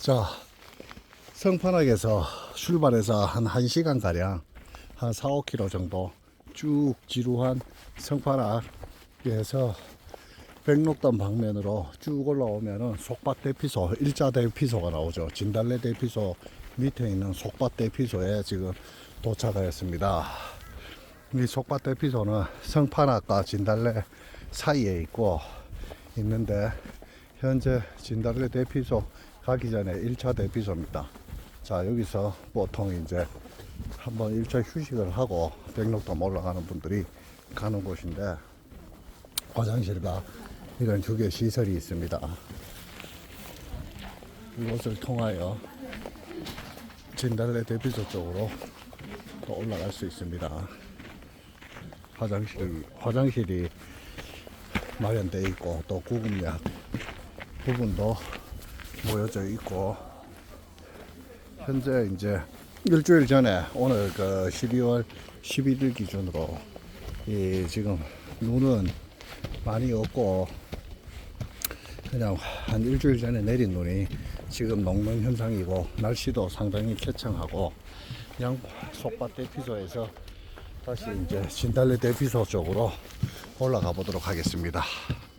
자, 성판악에서 출발해서 한 1시간 가량 한 4, 5km 정도 쭉 지루한 성판악에서 백록담 방면으로 쭉 올라오면은 속밭 대피소, 일자 대피소가 나오죠. 진달래 대피소 밑에 있는 속밭 대피소에 지금 도착하였습니다. 이 속밭 대피소는 성판악과 진달래 사이에 있고 있는데 현재 진달래 대피소 가기 전에 1차 대피소입니다. 자 여기서 보통 이제 한번 1차 휴식을 하고 백록담 올라가는 분들이 가는 곳인데 화장실과 이런 주교 시설이 있습니다. 이곳을 통하여 진달래 대피소 쪽으로 또 올라갈 수 있습니다. 화장실 화장실이 마련되어 있고 또 구급약 부분도 모여져 있고 현재 이제 일주일 전에 오늘 그 12월 11일 기준으로 이 지금 눈은 많이 없고 그냥 한 일주일 전에 내린 눈이 지금 녹는 현상이고 날씨도 상당히 쾌청하고 그냥 속밭 대피소에서 다시 이제 진달래 대피소 쪽으로 올라가 보도록 하겠습니다.